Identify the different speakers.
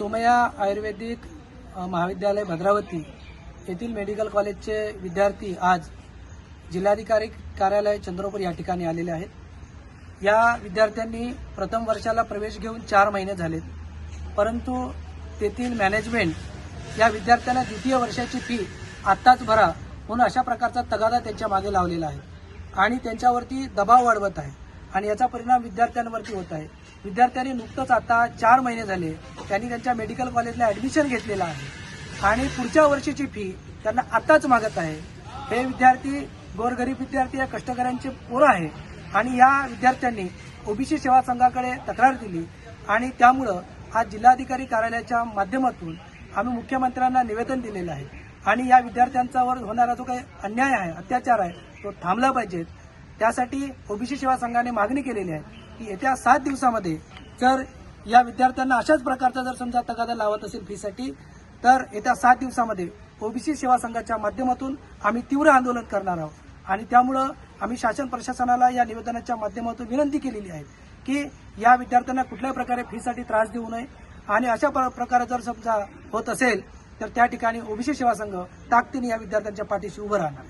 Speaker 1: सोमया आयुर्वेदिक महाविद्यालय भद्रावती येथील मेडिकल कॉलेजचे विद्यार्थी आज जिल्हाधिकारी कार्यालय चंद्रपूर या ठिकाणी आलेले आहेत. या विद्यार्थ्यांनी प्रथम वर्षाला प्रवेश घेऊन चार महिने झालेत. परंतु तेथील मॅनेजमेंट या विद्यार्थ्यांना द्वितीय वर्षाची फी आत्ताच भरा म्हणून अशा प्रकारचा तगादा त्यांच्या मागे लावलेला आहे. आणि त्यांच्यावरती दबाव वाढवत आहे. आणि याचा परिणाम विद्यार्थ्यांवरती होत आहे. विद्यार्थ्यांनी नुकतंच आता चार महिने झाले. त्यांनी त्यांच्या मेडिकल कॉलेजला ॲडमिशन घेतलेलं आहे. आणि पुढच्या वर्षीची फी त्यांना आत्ताच मागत आहे. हे विद्यार्थी गोरगरीब विद्यार्थी या कष्टकऱ्यांचे पोरं आहे. आणि या विद्यार्थ्यांनी ओबीसी सेवा संघाकडे तक्रार दिली. आणि त्यामुळं आज जिल्हाधिकारी कार्यालयाच्या माध्यमातून आम्ही मुख्यमंत्र्यांना निवेदन दिलेलं आहे. आणि या विद्यार्थ्यांच्यावर होणारा जो काही अन्याय आहे अत्याचार आहे तो थांबला पाहिजेत. त्यासाठी ओबीसी सेवा संघाने मागणी केलेली आहे की येत्या सात दिवसामध्ये जर या विद्यार्थ्यांना अशाच प्रकारचा जर समजा तगादा लावत असेल फीसाठी तर येत्या सात दिवसामध्ये ओबीसी सेवा संघाच्या माध्यमातून आम्ही तीव्र आंदोलन करणार आहोत. आणि त्यामुळं आम्ही शासन प्रशासनाला या निवेदनाच्या माध्यमातून विनंती केलेली आहे की या विद्यार्थ्यांना कुठल्या प्रकारे फीसाठी त्रास देऊ नये. आणि अशा प्र- प्रकारे जर समजा होत असेल तर त्या ठिकाणी ओबीसी सेवा संघ ताकदीने या विद्यार्थ्यांच्या पाठीशी उभं राहणार.